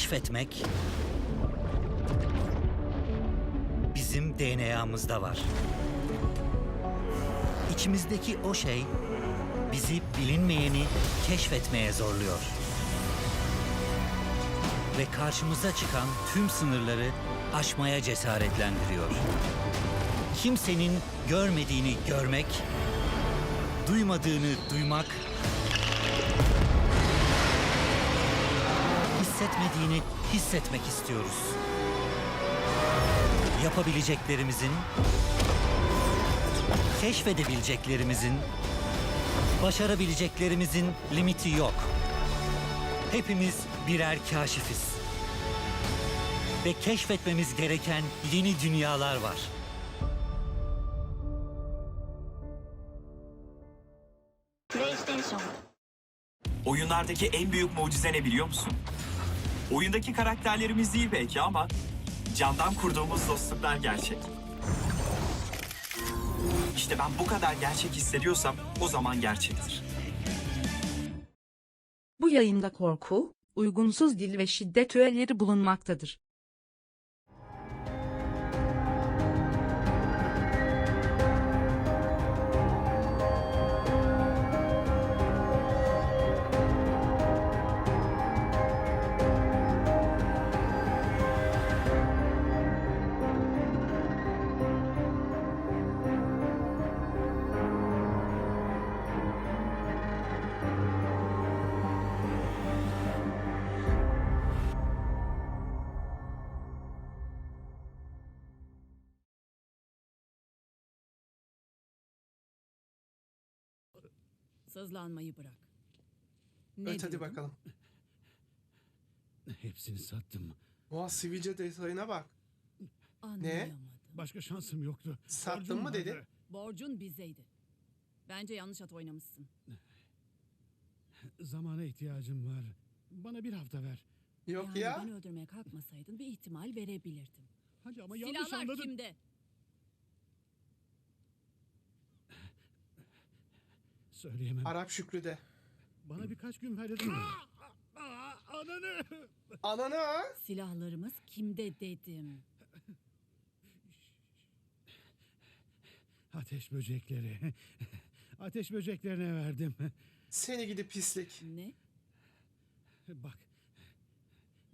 Keşfetmek bizim DNA'mızda var. İçimizdeki o şey bizi bilinmeyeni keşfetmeye zorluyor. Ve karşımıza çıkan tüm sınırları aşmaya cesaretlendiriyor. Kimsenin görmediğini görmek, duymadığını duymak, hissetmediğini hissetmek istiyoruz. Yapabileceklerimizin, keşfedebileceklerimizin, başarabileceklerimizin limiti yok. Hepimiz birer kaşifiz. Ve keşfetmemiz gereken yeni dünyalar var. PlayStation Oyunlardaki en büyük mucize ne biliyor musun? Oyundaki karakterlerimiz değil belki ama candan kurduğumuz dostluklar gerçek. İşte ben bu kadar gerçek hissediyorsam o zaman gerçektir. Bu yayında korku, uygunsuz dil ve şiddet öğeleri bulunmaktadır. Sızlanmayı bırak. Ne Evet hadi diyordun? bakalım. Hepsini sattım. Oha sivilce detayına bak. Anlayamadım. Başka şansım yoktu. Sattın Borcum mı dedi? vardı. Borcun bizeydi. Bence yanlış at oynamışsın. Zamana ihtiyacım var. Bana bir hafta ver. Yok yani ya. beni öldürmeye kalkmasaydın bir ihtimal verebilirdim. Hadi ama yanlış Silahlar anladın. kimde? Söyleyemem. Arap Şükrü de. Bana birkaç gün ver dedim. Aa, Ananı! Ananı ha? Silahlarımız kimde dedim. Ateş böcekleri. Ateş böceklerine verdim. Seni gidi pislik. Ne? Bak.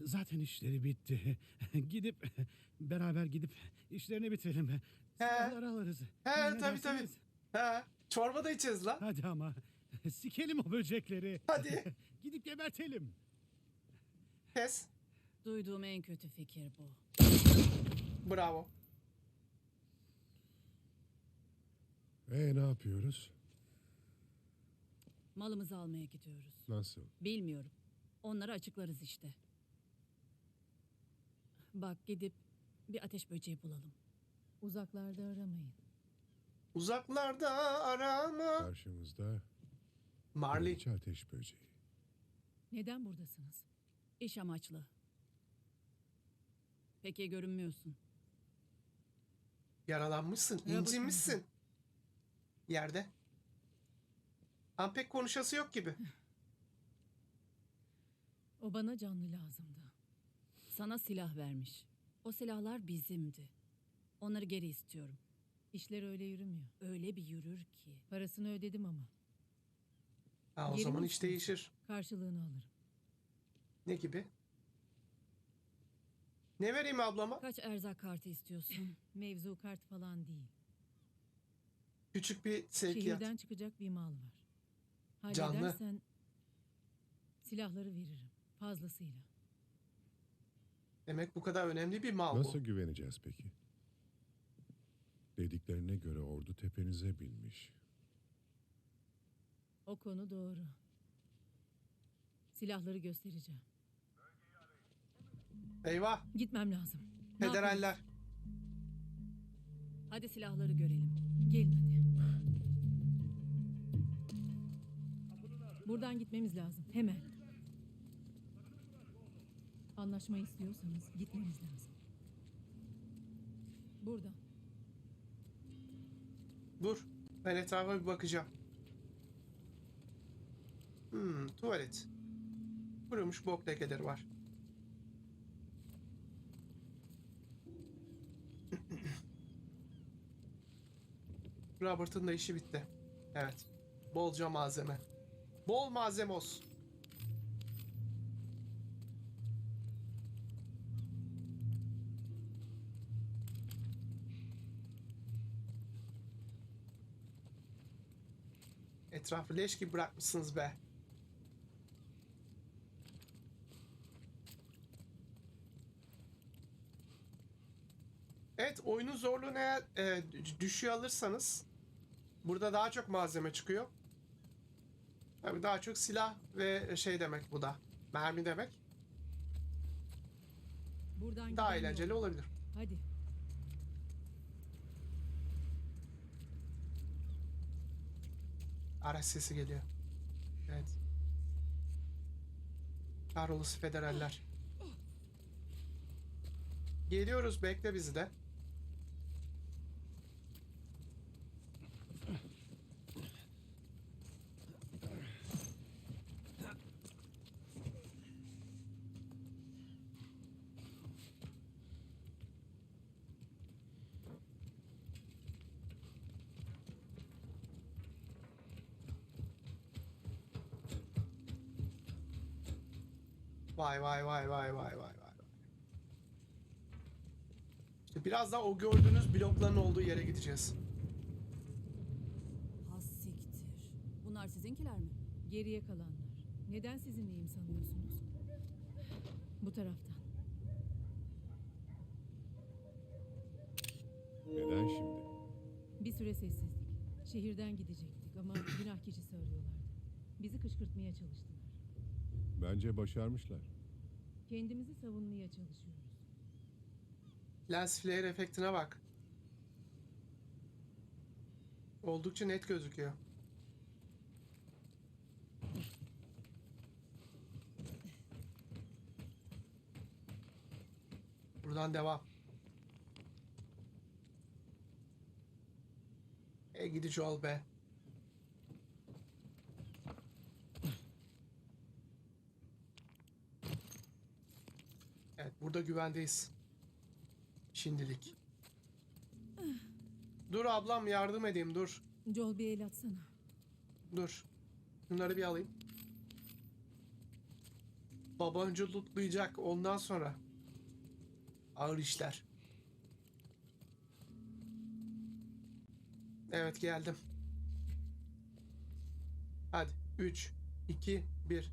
Zaten işleri bitti. Gidip beraber gidip işlerini bitirelim. Silahları alırız. He tabii tabii. He. Çorba da içeceğiz lan. Hadi ama. Sikelim o böcekleri. Hadi. Gidip gebertelim. Kes. Duyduğum en kötü fikir bu. Bravo. E ne yapıyoruz? Malımızı almaya gidiyoruz. Nasıl? Bilmiyorum. Onları açıklarız işte. Bak gidip bir ateş böceği bulalım. Uzaklarda aramayın. Uzaklarda arama. Karşımızda Marley. kraliçe ateş böceği. Neden buradasınız? İş amaçlı. Peki görünmüyorsun. Yaralanmışsın. Ya incinmişsin. Yerde. Ama pek konuşası yok gibi. O bana canlı lazımdı. Sana silah vermiş. O silahlar bizimdi. Onları geri istiyorum. İşler öyle yürümüyor. Öyle bir yürür ki. Parasını ödedim ama. Ha, o Geri zaman iş değişir. Karşılığını alırım. Ne gibi? Ne vereyim ablama? Kaç erzak kartı istiyorsun? Mevzu kart falan değil. Küçük bir sevkiyat. Şehirden çıkacak bir mal var. Canlı. Halledersen silahları veririm. Fazlasıyla. Demek bu kadar önemli bir mal Nasıl bu. güveneceğiz peki? Dediklerine göre ordu tepenize binmiş. O konu doğru. Silahları göstereceğim. Eyvah. Gitmem lazım. Ne? Federaller. Hadi silahları görelim. Gelin hadi. Buradan gitmemiz lazım. Hemen. Anlaşma istiyorsanız gitmemiz lazım. Buradan. Dur. Ben etrafa bir bakacağım. Hmm, tuvalet. Kurumuş bok lekeleri var. Robert'ın da işi bitti. Evet. Bolca malzeme. Bol malzeme Etrafı leş gibi bırakmışsınız be. Evet oyunun zorluğunu eğer e, d- düşüğe alırsanız burada daha çok malzeme çıkıyor. Tabii daha çok silah ve şey demek bu da. Mermi demek. Buradan Daha eğlenceli olabilir. Hadi. Araç sesi geliyor. Evet. Kahrolası federaller. Geliyoruz bekle bizi de. Vay vay vay vay vay vay vay. İşte biraz daha o gördüğünüz blokların olduğu yere gideceğiz. Ha siktir. Bunlar sizinkiler mi? Geriye kalanlar. Neden sizinleyim sanıyorsunuz? Bu taraftan. Neden şimdi? Bir süre sessizlik. Şehirden gidecektik ama günah keçisi arıyorlardı. Bizi kışkırtmaya çalıştılar. Bence başarmışlar. Kendimizi savunmaya çalışıyoruz. Lens flare efektine bak. Oldukça net gözüküyor. Buradan devam. E gidici ol be. Evet burada güvendeyiz. Şimdilik. Dur ablam yardım edeyim dur. Joel bir el atsana. Dur. Bunları bir alayım. Baba önce lootlayacak ondan sonra. Ağır işler. Evet geldim. Hadi 3 2 1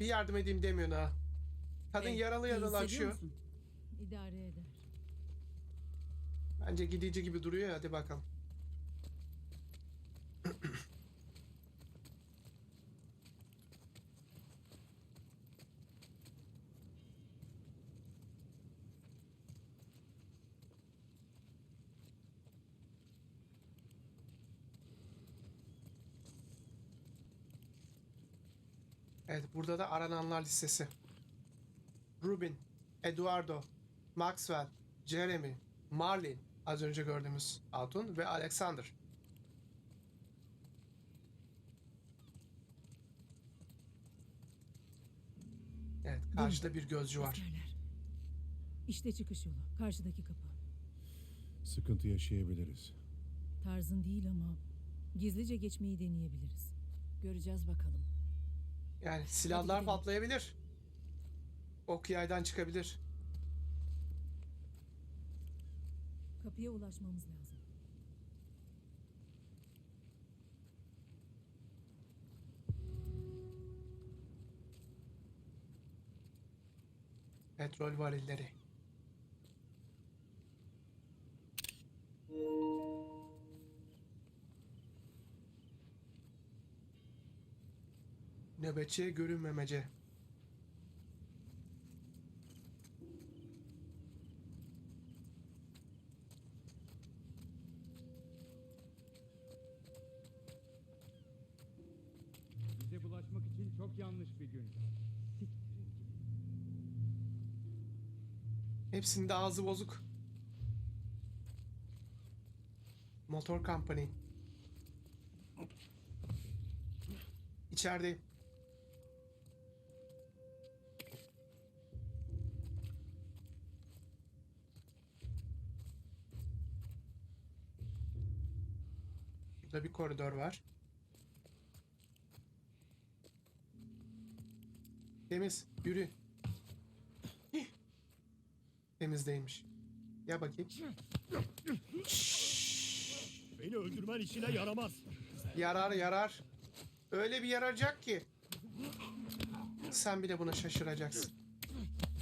Bir yardım edeyim demiyor ha. Kadın Hey, yaralı iyi yaralı hissediyor açıyor. musun? İdare eder. Bence gidici gibi duruyor ya, hadi bakalım. Evet burada da arananlar listesi. Rubin, Eduardo, Maxwell, Jeremy, Marlin, az önce gördüğümüz Hatun ve Alexander. Evet, karşıda bir gözcü var. Askerler. İşte çıkış yolu. Karşıdaki kapı. Sıkıntı yaşayabiliriz. Tarzın değil ama gizlice geçmeyi deneyebiliriz. Göreceğiz bakalım. Yani silahlar patlayabilir. Ok yaydan çıkabilir. Kapıya ulaşmamız lazım. Petrol varilleri. Nöbetçiye görünmemece. Bize bulaşmak için çok yanlış bir gün. Siktirin gidin. Hepsinin de ağzı bozuk. Motor Company. İçerideyim. Burada bir koridor var. Temiz. Yürü. Temiz değilmiş. Ya bakayım. Beni öldürmen işine yaramaz. Yarar yarar. Öyle bir yarayacak ki. Sen bile buna şaşıracaksın.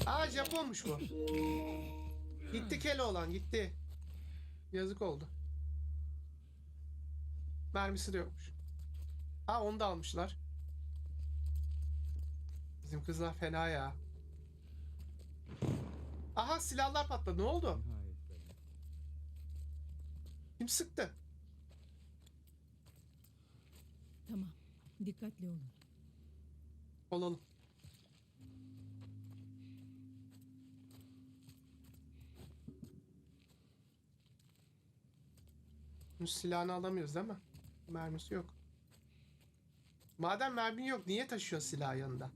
Aa Japonmuş bu. Gitti Keloğlan gitti. Yazık oldu. Mermisi de yokmuş. Ha onu da almışlar. Bizim kızlar fena ya. Aha silahlar patladı. Ne oldu? Kim sıktı? Tamam. Dikkatli olun. Olalım. Bu silahını alamıyoruz değil mi? Mermisi yok. Madem mermin yok niye taşıyor silah yanında?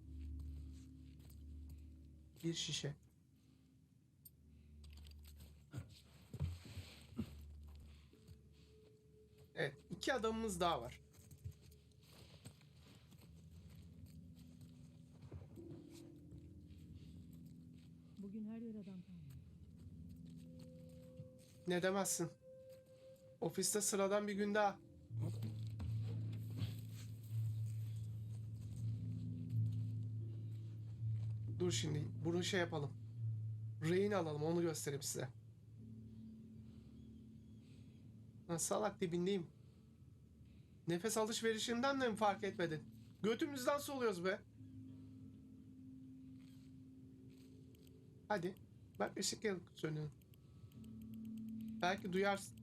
Bir şişe. Evet, iki adamımız daha var. Bugün her yer adam kalmadı. Ne demezsin. Ofiste sıradan bir gün daha. Dur şimdi bunu şey yapalım. Rehin alalım onu göstereyim size. Lan salak dibindeyim. Nefes alışverişinden de mi fark etmedin? Götümüzden soluyoruz be. Hadi. Bak ışık yanıp sönüyor. Belki duyarsın.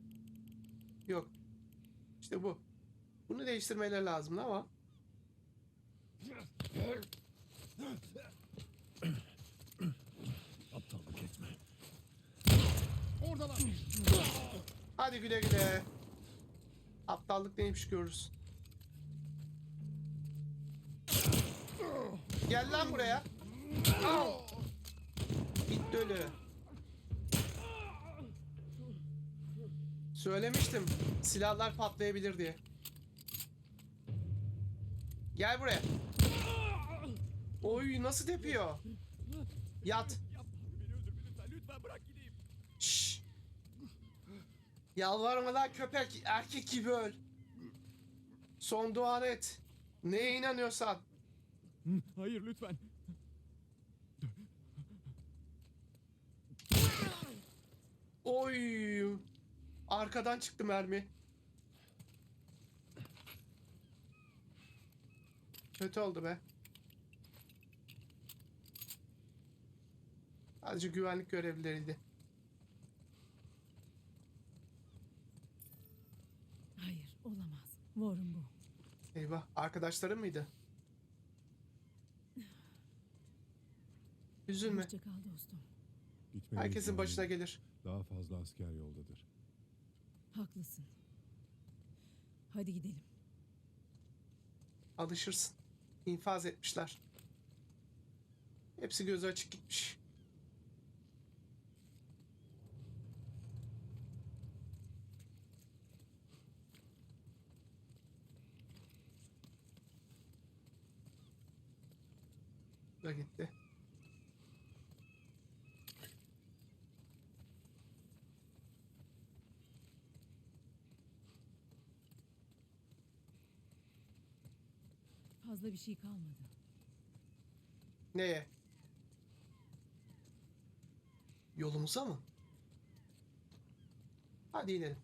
Yok. İşte bu. Bunu değiştirmeleri lazımdı ama. Aptallık etme. Oradalar. Hadi güle güle. Aptallık neymiş görürüz. Gel lan buraya. Al. Bitti ölü. Söylemiştim. Silahlar patlayabilir diye. Gel buraya. Oy nasıl depiyor? Yat. Şşş. Yalvarma lan köpek erkek gibi öl. Son duanı et. Neye inanıyorsan. Hayır lütfen. Oy. Arkadan çıktı mermi. Kötü oldu be. Sadece güvenlik görevlileriydi. Hayır, olamaz. Warren bu. Eyvah. Arkadaşların mıydı? Üzülme. Hoşça kal dostum. Herkesin ihtiyacım başına gelir. Daha fazla asker yoldadır. Haklısın. Hadi gidelim. Alışırsın. İnfaz etmişler. Hepsi gözü açık gitmiş. Da gitti. Fazla bir şey kalmadı. Neye? Yolumuza mı? Hadi inelim.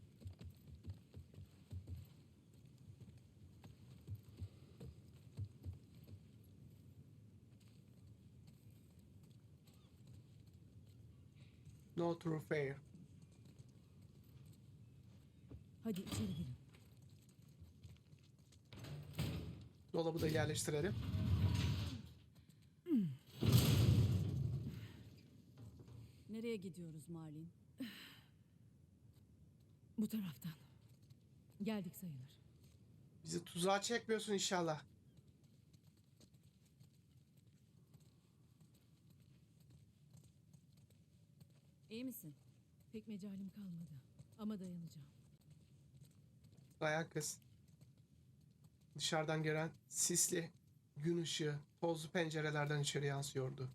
No true fair. Hadi içeri girin. Dolabı da yerleştirelim. Nereye gidiyoruz Marlin? Bu taraftan. Geldik sayılır. Bizi tuzağa çekmiyorsun inşallah. İyi misin? Pek mecalim kalmadı. Ama dayanacağım. Dayan kız. Dışarıdan gelen sisli gün ışığı tozlu pencerelerden içeri yansıyordu.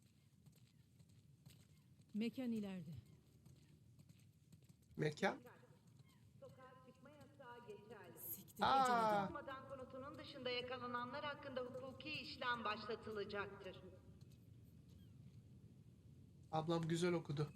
Mekan ileride. Mekan? Siktir Aa, olmadan konutunun dışında yakalananlar hakkında hukuki işlem başlatılacaktır. ablam güzel okudu.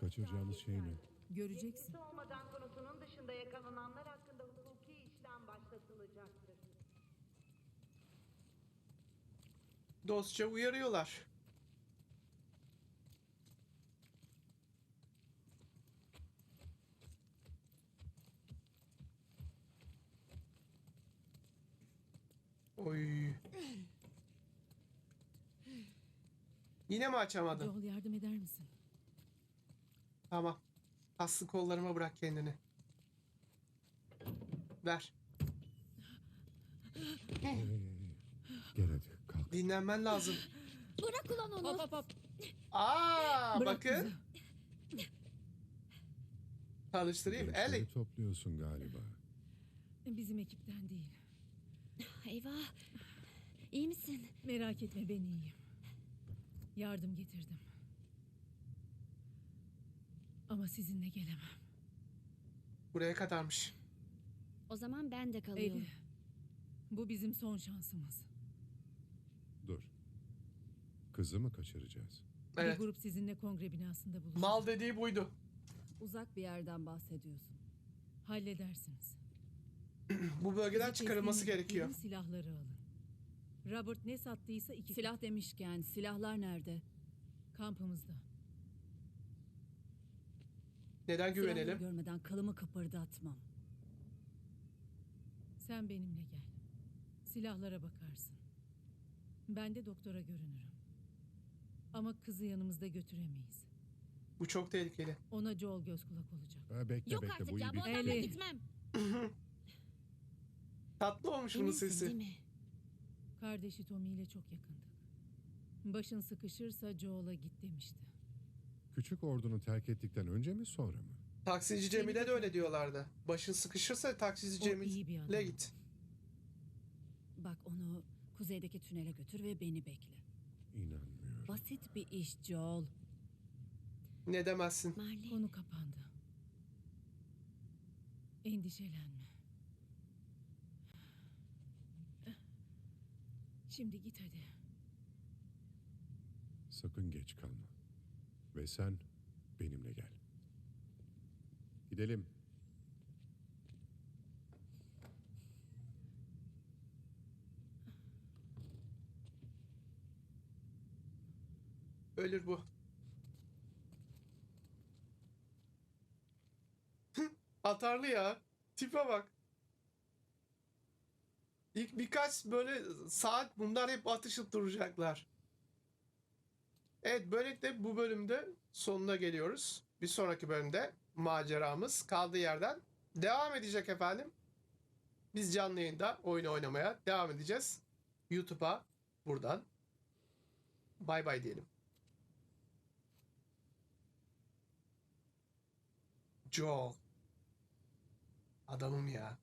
Kaçıracağımız şey ne? Göreceksin. yetkisi olmadan konutunun dışında yakalananlar hakkında hukuki işlem başlatılacaktır. Dostça uyarıyorlar. Oy. Yine mi açamadın? Joel yardım eder misin? Tamam. Aslı kollarıma bırak kendini. Ver. Gel hadi kalk. Dinlenmen lazım. Bırak ulan onu. Hop hop hop. Aa, Bırak bakın. Tanıştırayım. Gençleri Ellie. topluyorsun galiba. Bizim ekipten değil. Eyvah. İyi misin? Merak etme ben iyiyim. Yardım getirdim. Ama sizinle gelemem. Buraya kadarmış. O zaman ben de kalıyorum. Eli. Bu bizim son şansımız. Dur. Kızı mı kaçıracağız? Evet. Bir grup sizinle kongre binasında buluşacak. Mal dediği buydu. Uzak bir yerden bahsediyorsun. Halledersiniz. Bu bölgeden çıkarılması teslim gerekiyor. silahları alın. Robert ne sattıysa iki Silah demişken silahlar nerede? kampımızda. Neden güvenelim? görmeden kalımı kıpırdatmam. Sen benimle gel. Silahlara bakarsın. Ben de doktora görünürüm. Ama kızı yanımızda götüremeyiz. Bu çok tehlikeli. Ona Joel göz kulak olacak. Ha, bekle Yok bekle artık bu iyi ya bu bir adamla Eli. gitmem. Tatlı olmuş bunun Eminsin sesi. değil mi? Kardeşi Tommy ile çok yakındık. Başın sıkışırsa Joel'a git demişti. Küçük ordunu terk ettikten önce mi sonra mı? Taksici Cemile de öyle diyorlardı. Başın sıkışırsa taksici O iyi bir Cemile adam. git. Bak onu kuzeydeki tünele götür ve beni bekle. İnanmıyorum. Basit bir iş Joel. Ne demezsin. Marley. Konu kapandı. Endişelenme. Şimdi git hadi. Sakın geç kalma. Ve sen benimle gel. Gidelim. Ölür bu. Atarlı ya. Tipe bak. İlk birkaç böyle saat bunlar hep atışıp duracaklar. Evet böylelikle bu bölümde sonuna geliyoruz. Bir sonraki bölümde maceramız kaldığı yerden devam edecek efendim. Biz canlı yayında oyun oynamaya devam edeceğiz. YouTube'a buradan bay bay diyelim. Joel. Adamım ya.